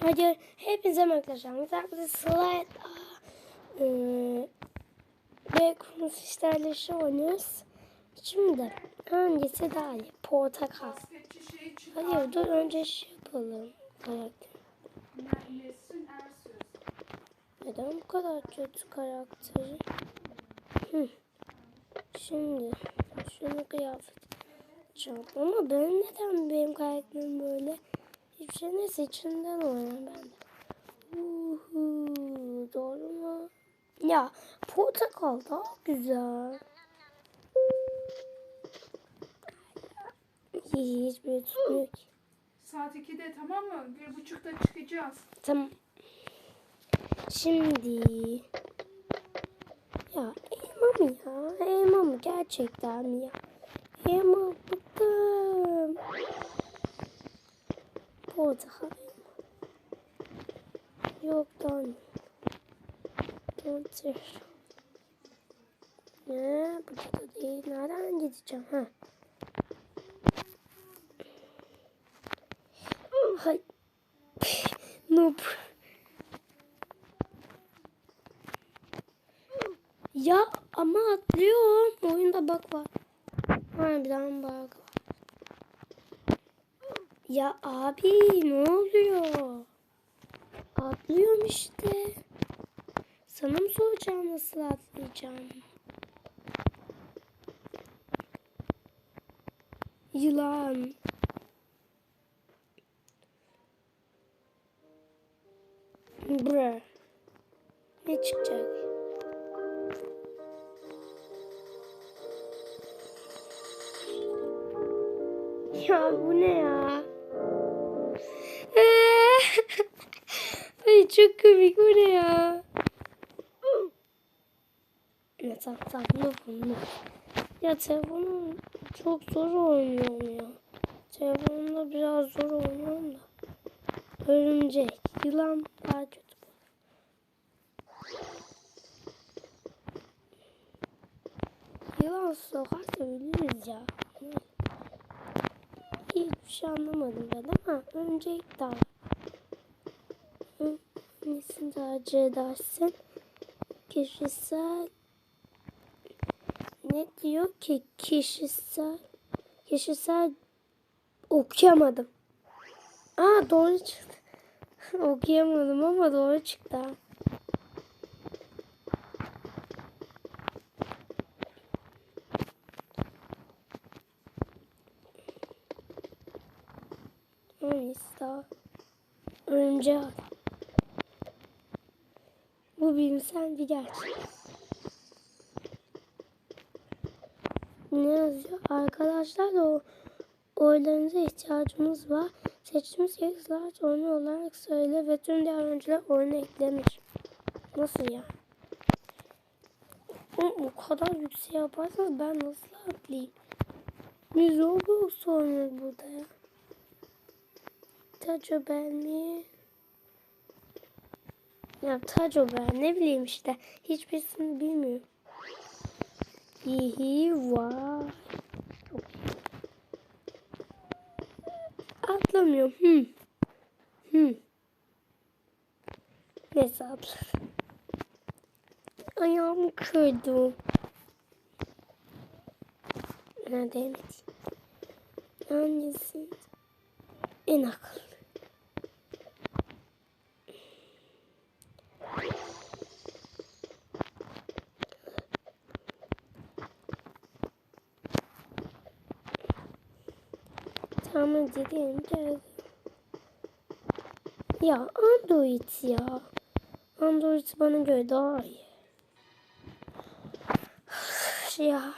Hadi hepinize arkadaşlar. Mesela slide ve konusu işlerle oynuyoruz. Şimdi hangisi daha iyi? Portakal. Hayır dur önce şey yapalım. Karakter. Neden bu kadar kötü karakteri? Hı. Şimdi şunu kıyafet. Ama ben neden benim karakterim böyle? Hiçbir şey neyse içinden oynayayım ben de. Uhu, doğru mu? Ya portakal daha güzel. Hiçbir tutmuyor ki. Saat 2'de tamam mı? Bir buçukta çıkacağız. Tamam. Şimdi ya elma mı ya? Elma mı gerçekten ya? Elma bıktım. Portakal. Yok lan. Dur. Ne? Burada da değil. Nereden gideceğim? Ha. Hay. Noob. Ya ama atlıyorum. Oyunda bak var. Harbiden bak var. Ya abi ne oluyor? Atlıyorum işte. Sana mı soracağım nasıl atlayacağım? Yılan. Bre. Ne çıkacak? Ya bu ne ya? Çok komik bu ne ya? Ya tamam tamam ne bunu? Ya telefonum çok zor oynuyorum ya. Telefonumda biraz zor oynuyorum da. Örümcek, yılan daha kötü. Yılan sokarsa ölürüz ya. Hiçbir şey anlamadım ben ama örümcek daha. Nesini tercih edersin? Kişisel ne diyor ki kişisel kişisel okuyamadım. Aa doğru çıktı. Okuyamadım ama doğru çıktı. Hangisi daha? Örümceği al. Bu bilimsel bir gerçek. Ne yazıyor? Arkadaşlar o oylarınıza ihtiyacımız var. Seçtiğimiz yazılar oyunu olarak söyle ve tüm diğer oyuncular oyuna eklemiş. Nasıl ya? O, o kadar yüksek yaparsanız ben nasıl atlayayım? Biz Roblox oynuyoruz burada ya. Tecrübeli. Ya tecrübe ne bileyim işte. Hiçbirisini bilmiyorum. İyi vay. Atlamıyorum. Hı. Hı. Neyse atladım. Ayağımı kırdım. Nerede Hangisi? En akıllı. Tamam dedim. Ya Android ya. Bana göre daha ya.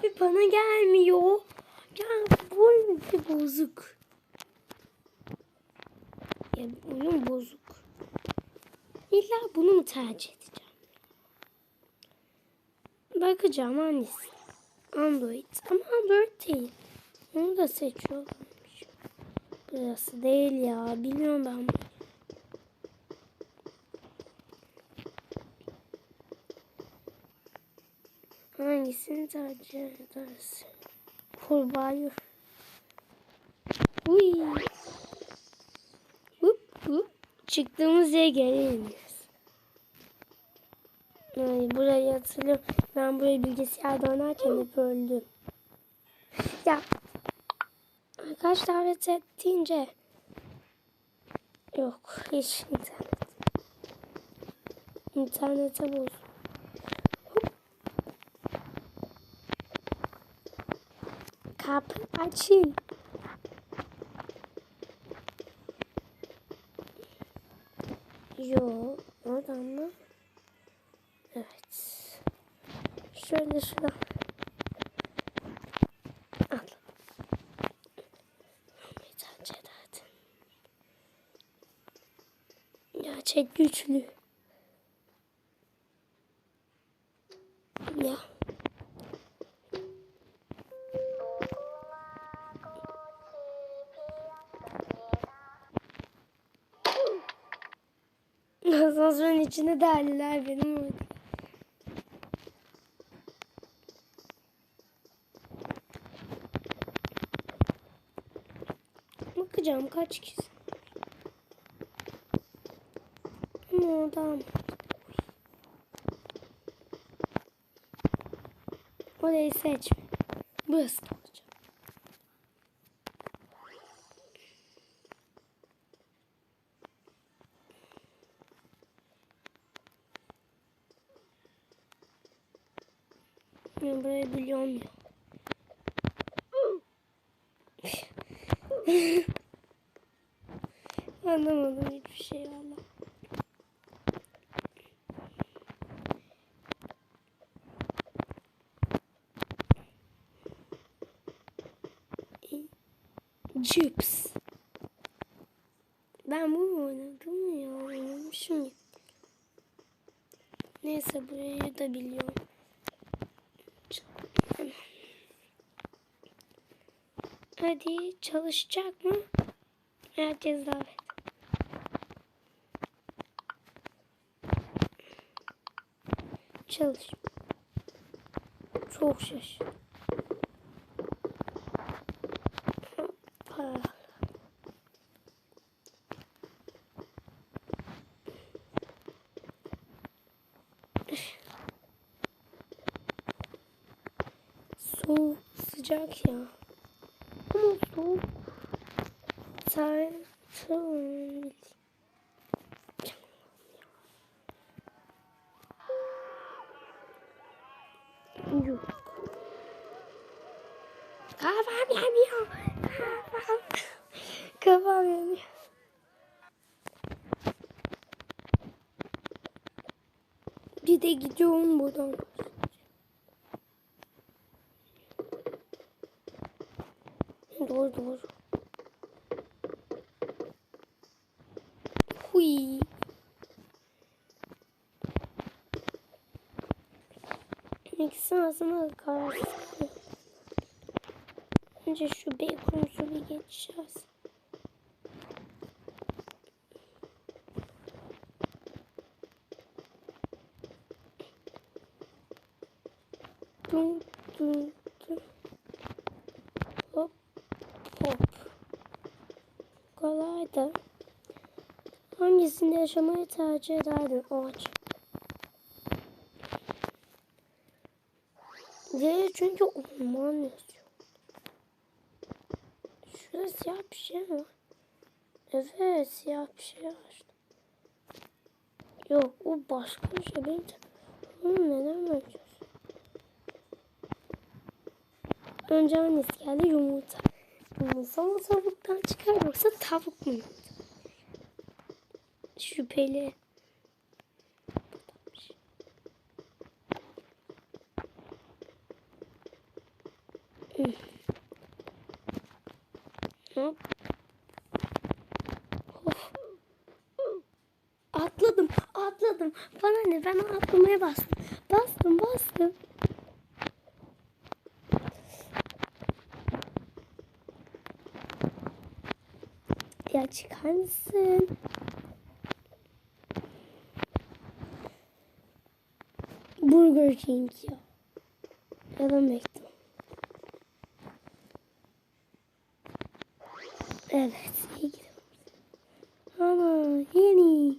Abi bana gelmiyor. Ya bu bozuk. Ya oyun bozuk. İlla bunu mu tercih edeceğim? Bakacağım hangisi. Android. Ama Android değil. Onu da seçiyorum. Burası değil ya. Biliyorum ben bunu. Hangisini tercih edersin? Kurbağayı. Uy. Hup hup. Çıktığımız yere geri iniyoruz. Ay, burayı hatırlıyorum. Ben burayı bilgisayarda oynarken hep öldüm. Ya. Arkadaş davet ettiğince. Yok. Hiç internet. İnternete bul. Kapı açın. Yo, oradan mı? Evet. Şöyle şuradan. Al. Gerçek güçlü. Ya. Asansörün içine derliler benim orada. Bakacağım kaç kişi. Ama oradan. Orayı seçme. Burası olacak. Ben burayı biliyorum ya. Anlamadım hiçbir şey valla. Cips. Ben bunu oynadım ya. Oynamışım ya. Neyse biliyorum. Hadi çalışacak mı? Herkes davet. Çalış. Çok şaşırdım. Para. Soğuk, sıcak ya. Ama soğuk. Tartıl. Yok. Kafam yanıyor. Kafam. Kafam yanıyor. Bir de gidiyorum buradan. Doğru doğru. Hui. İkisi arasında da kararsız kalıyor. Önce şu bacon'umuzu bir geçeceğiz. Dum dum dum. Hop hop. Kolay da. Hangisinde yaşamayı tercih ederdin ağaç? Ve çünkü orman yazıyor. Şurada siyah bir şey var. Evet siyah bir şey var. Yok o başka bir şey. Benim Onu neden bakıyorsun? Önce hangisi geldi? Yumurta. Mı tavuktan çıkar yoksa tavuk mu? Şüpheli. Hop. Of. Atladım, atladım. Bana ne? Ben atlamaya bastım. Bastım, bastım. Ya çıkar mısın? Burger King ya. Ya da mektup. Evet, iyi gidiyoruz. Ana, yeni.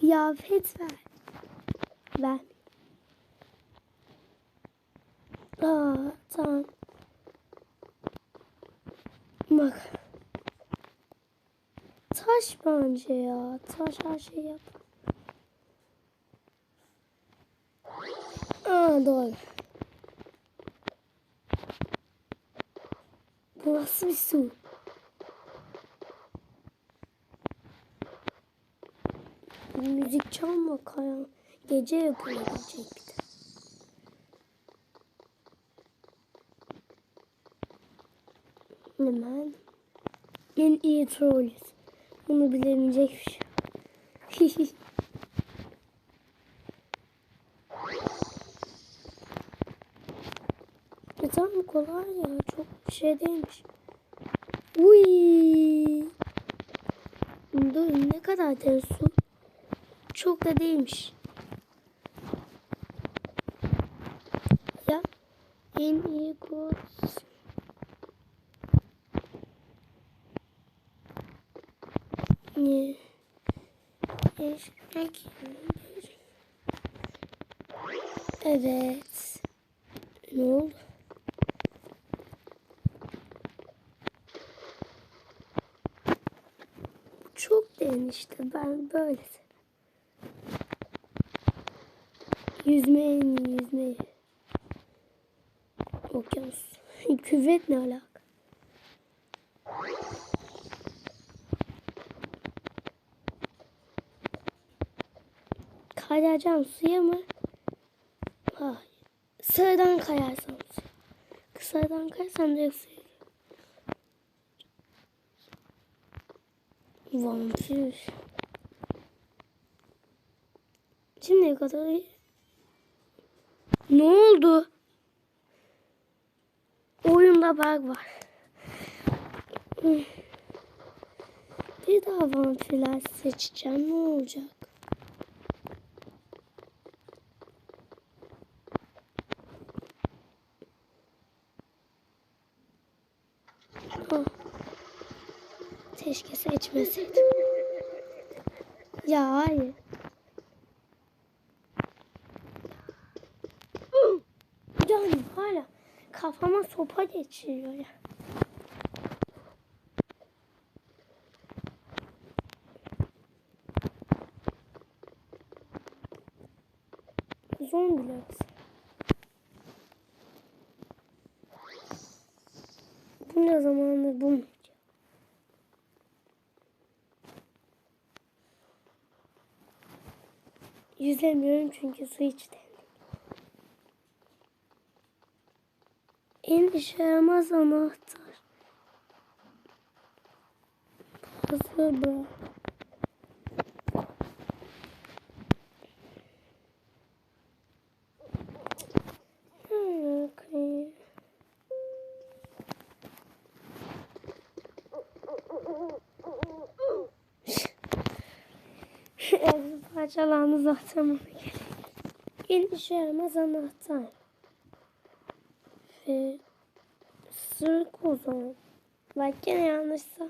Kıyafet ver. Ver. Aa, tamam. Bak. Bence ya. Taş her şey yap. Aa doğru. Bu nasıl bir su? Müzik çalma Kaya. Gece yapılabilecek bir de. Hemen. En iyi trolliz. Bunu bilemeyecek bir şey. e tamam kolay ya. Çok bir şey değilmiş. Uy. Dur ne kadar derin su. Çok da değilmiş. Ya en iyi kod. Evet. Ne oldu? Çok derin işte ben böyle. Yüzmeyi en iyi yüzmeyi. Okyanus. Küvet ne alaka? Kayacağım suya mı? Hayır. Sağdan kayarsam suya. Kısadan kayarsam direkt suya. Vampir. Şimdiye kadar iyi. Ne oldu? Oyunda bug var. Bir daha vampirler seçeceğim. Ne olacak? Keşke seçmeseydim. Ya hayır. Yani hala kafama sopa geçiriyor ya. Zombiler. Bu ne zamandır bu mu? Yüzemiyorum çünkü su içtim. En işe yaramaz anahtar. Hazır bırak. Okay. Ev parçalandı zaten bana gerek. En işe anahtar. Ve sırık o zaman. Bak gene yanlışsa.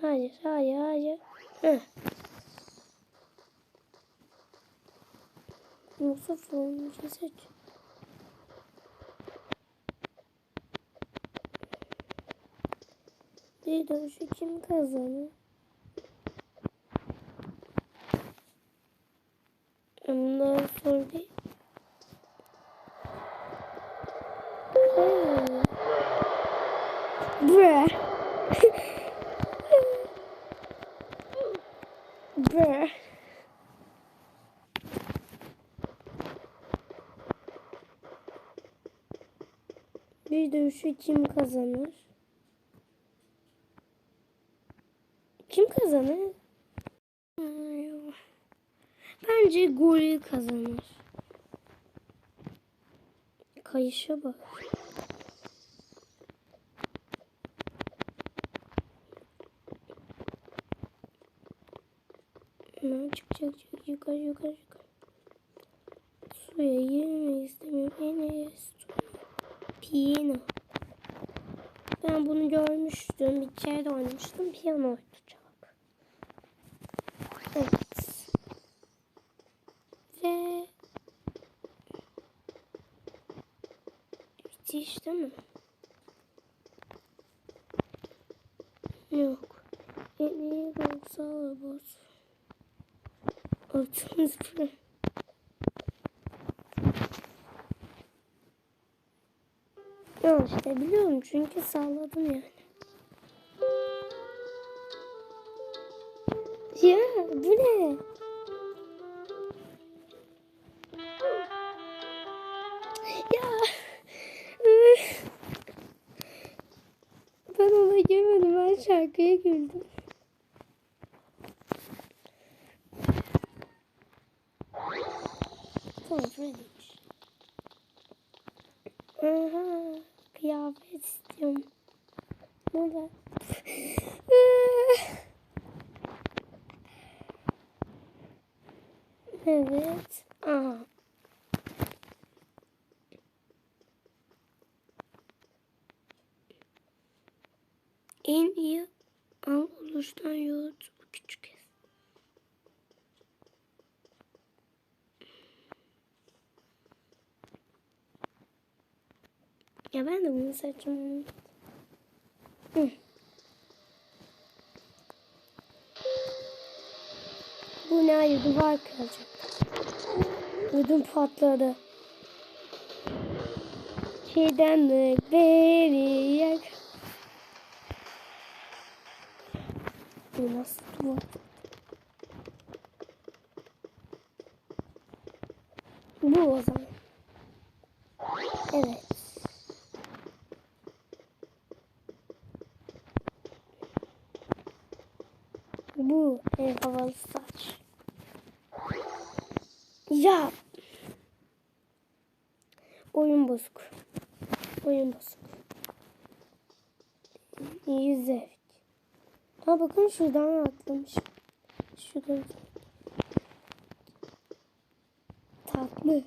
Hayır, hayır, hayır. Heh. Yoksa formülü seç. Bir dönüşü kim kazanır? Bir dövüşü kim kazanır? Kim kazanır? Bence goril kazanır. Kayışa bak. Hemen çıkacak çık yukarı yukarı yukarı. dün bir kere de oynamıştım. Piyano oynayacak. Evet. Ve müthiş değil mi? Yok. Yeni Gonzalo Boz. Altınız buraya. Yok işte biliyorum çünkü salladım yani. Evet. Aha. En iyi al oluştan yoğurt küçük ev. Ya ben de bunu seçeceğim. Bu ne hayır duvar kıracak. Patladı. Çiğdemlik beni yak. Bu nasıl duvar? Bu o zaman. Evet. Bu en havalı saç. Ya. Oyun bozuk. Oyun bozuk. İyi zevk. Ha bakın şuradan atlamış. Şuradan. Tatlı.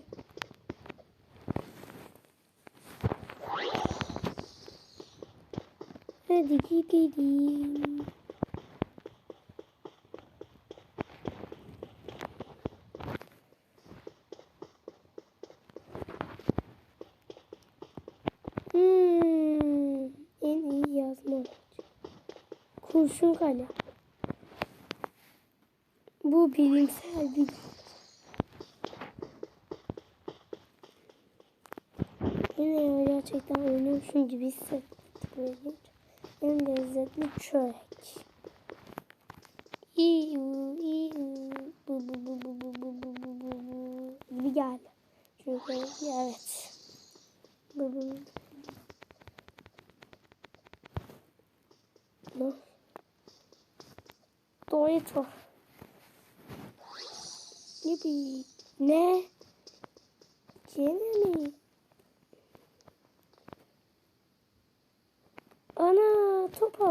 Hadi gidelim. Hmm, en iyi yazma aracı. Kurşun kalem. Bu bilimsel bir Yine gerçekten oynuyormuşum gibi hissettim. Böyle En lezzetli çörek.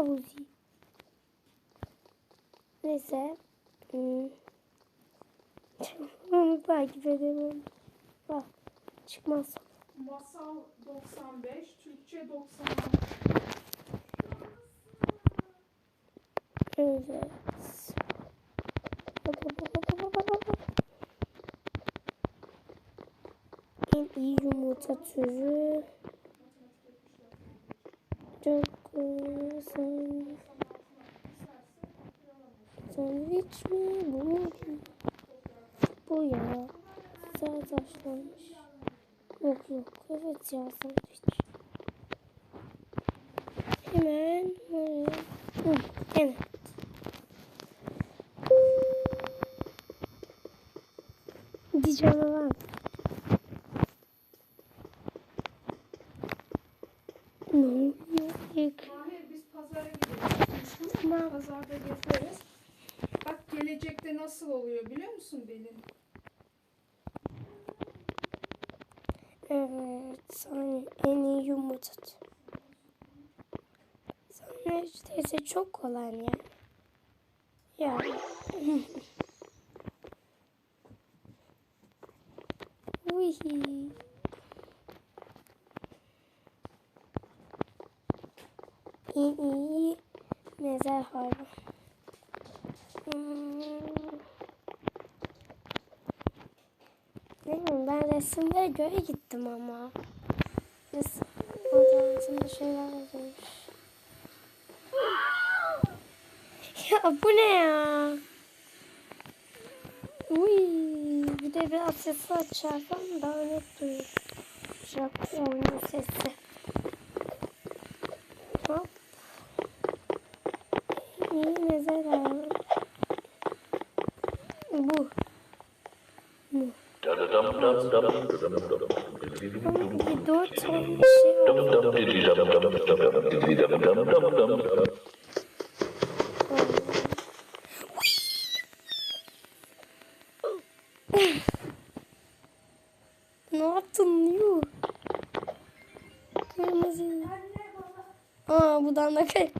Havuzu. Neyse. Hmm. Onu takip edemem. Bak çıkmaz. Masal 95, Türkçe 96. Evet. En iyi yumurta türü. Çok güzel. Sandviç mi? Bu? Bu ya. Güzel taşlanmış. Yok yok. Evet ya sandviç. Hemen. Hı, evet. Bir canavar. Ne oluyor? Mahir biz pazara gideriz. Tamam. Pazarda gezeriz. Bak gelecekte nasıl oluyor biliyor musun benim? Evet, sana en iyi yumurta. Sana neredeyse çok kolay yani. Yani. Uy. hayvan. Hmm. Ne bileyim ben resimlere göre gittim ama. Resim fotoğrafında şeyler yazmış. Ya bu ne ya? Uy, bir de biraz sesi açarsam daha net duyacak oyunun sesi. Hop. İyi mesela. Bu. Bu. Bir dört tane bir şey var. Ne yaptın Yu? Kırmızı. Aa buradan da kay.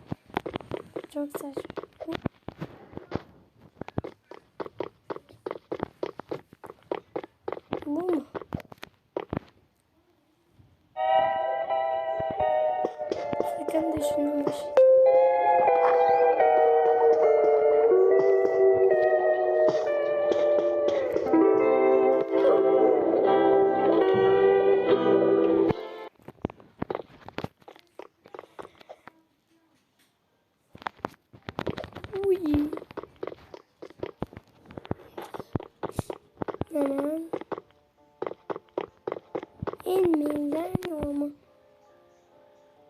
Çok saçma. İnmeden olma.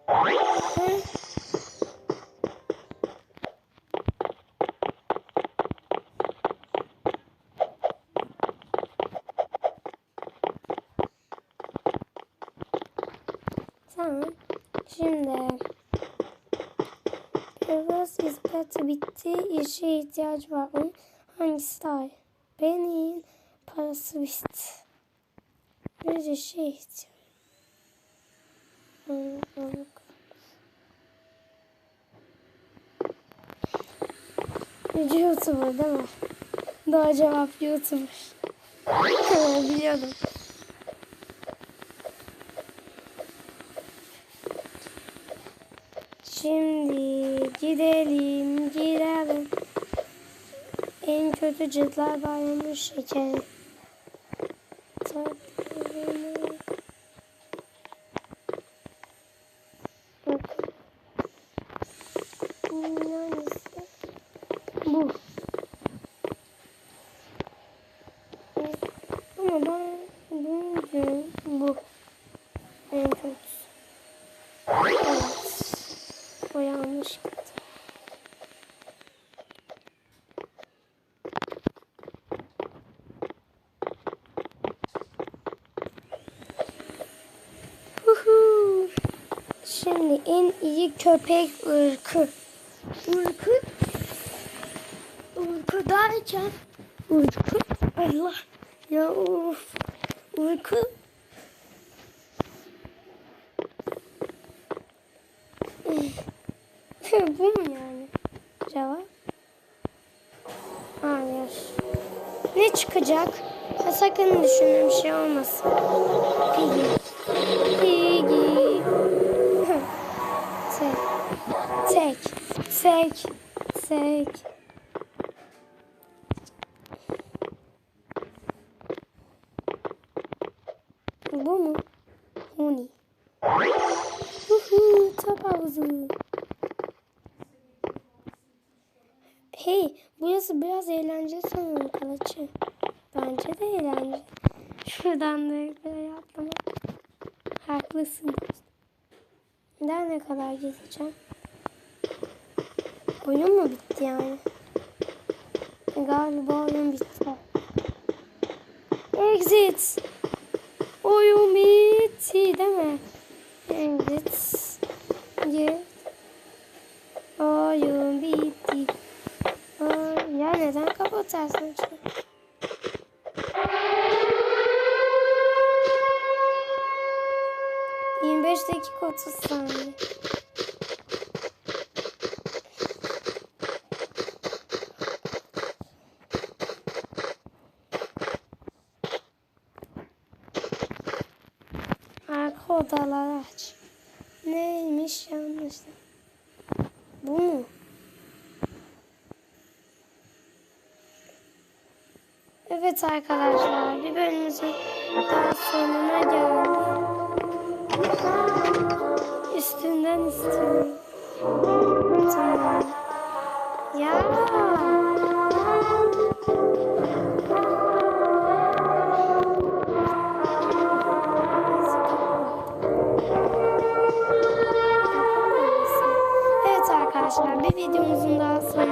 Ha? Tamam. Şimdi Pervaz ispatı bitti. İşe ihtiyaç var. Hangisi daha iyi? Benim parası bitti. Bir işe ihtiyaç. Hmm, hmm. YouTuber değil mi? Daha cevap YouTuber. Biliyordum. Şimdi gidelim, gidelim. En kötü cıtlar bayramı şekeri. Tatlı. Bak. Hmm, Hangisi? Bu. Ama ben bunu diyorum. Bu. En kötüsü. Evet. O yanlış gitti. Huhu. Şimdi en iyi köpek ırkı. Irkı. Irkı derken. Irkı. Allah. Ya of. Irkı. Bu mu yani? Cevap? Hayır. Ne çıkacak? Ha, sakın düşündüğüm şey olmasın. Piggy. Piggy. Biraz eğlenceli sanırım Kalaçı. Bence de eğlenceli. Şuradan da böyle atlamak. Haklısın. Daha ne kadar gezeceğim? Oyun mu bitti yani? Galiba oyun bitti. Exit. Oyun bitti değil mi? Exit. Gir. Oyun bitti. Ya neden kapatarsın ki? Yirmi beş dakika otuz saniye. Arka odaları aç. Neymiş yanlış. Bu mu? Evet arkadaşlar bir bölümümüzün daha sonuna geldik. Üstünden istiyorum. Tamam. Ya. Evet arkadaşlar bir videomuzun daha sonuna.